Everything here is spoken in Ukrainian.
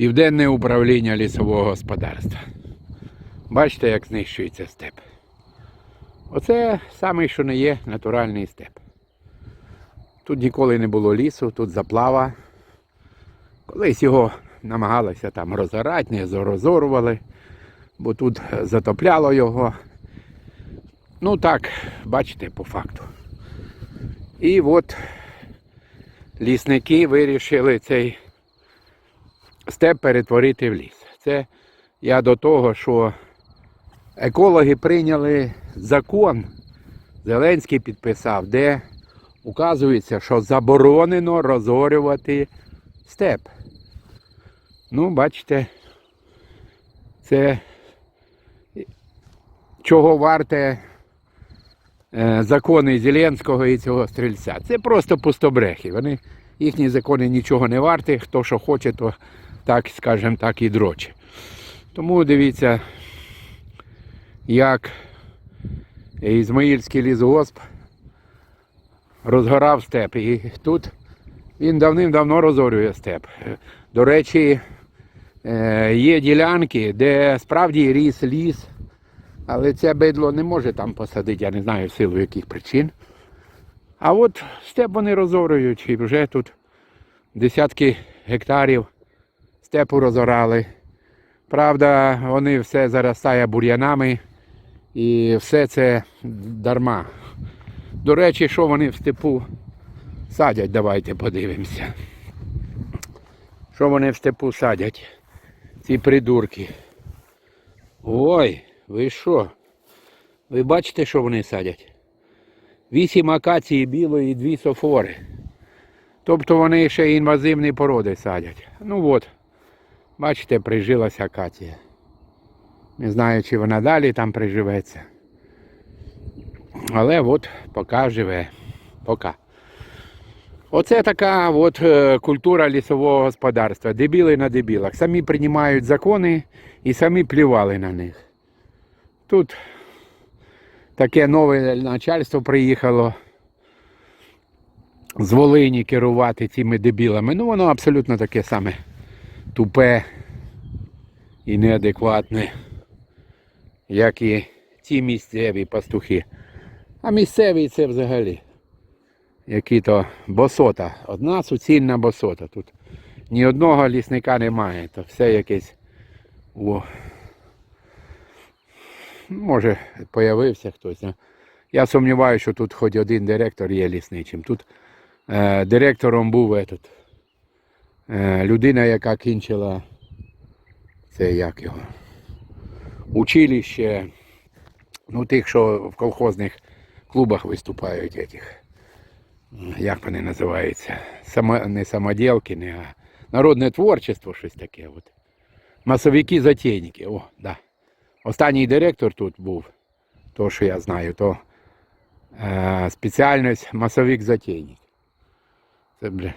Південне управління лісового господарства. Бачите, як знищується степ. Оце самий, що не є натуральний степ. Тут ніколи не було лісу, тут заплава. Колись його намагалися там розорати, не розорували, бо тут затопляло його. Ну так, бачите, по факту. І от лісники вирішили цей степ перетворити в ліс. Це я до того, що екологи прийняли закон, Зеленський підписав, де указується, що заборонено розорювати степ. Ну, бачите, це чого варте е, закони Зеленського і цього стрільця. Це просто пустобрехи. Вони, їхні закони нічого не варті. Хто що хоче, то так, скажімо так, і дроче. Тому дивіться, як Ізмаїльський лісгосп розгорав степ. І тут він давним-давно розорює степ. До речі, е, є ділянки, де справді ріс ліс, але це бидло не може там посадити, я не знаю в силу яких причин. А от степ вони розорюють і вже тут десятки гектарів степу розорали. Правда, вони все заростає бур'янами і все це дарма. До речі, що вони в степу садять, давайте подивимося. Що вони в степу садять? Ці придурки. Ой, ви що? Ви бачите, що вони садять? Вісім акації білої і дві софори. Тобто вони ще інвазивні породи садять. Ну от, бачите, прижилася акація. Не знаю, чи вона далі там приживеться. Але от поки живе. Поки. Оце така от е, культура лісового господарства. Дебіли на дебілах. Самі приймають закони і самі плювали на них. Тут таке нове начальство приїхало з Волині керувати цими дебілами. Ну воно абсолютно таке саме тупе і неадекватне, як і ці місцеві пастухи. А місцеві це взагалі які то босота. Одна суцільна босота. Тут ні одного лісника немає. То все якесь. О. Може, появився хтось. Я сумніваюся, що тут хоч один директор є лісничим. Тут е, директором був этот, людина, яка кінчила це як його. Училище. Ну, тих, що в колхозних клубах виступають этих як вони називаються? Само, не самоділки, не а народне творчество, щось таке. От. Масовики затейники. О, да. Останній директор тут був, то що я знаю, то е, спеціальність масовик затейник. Це бля.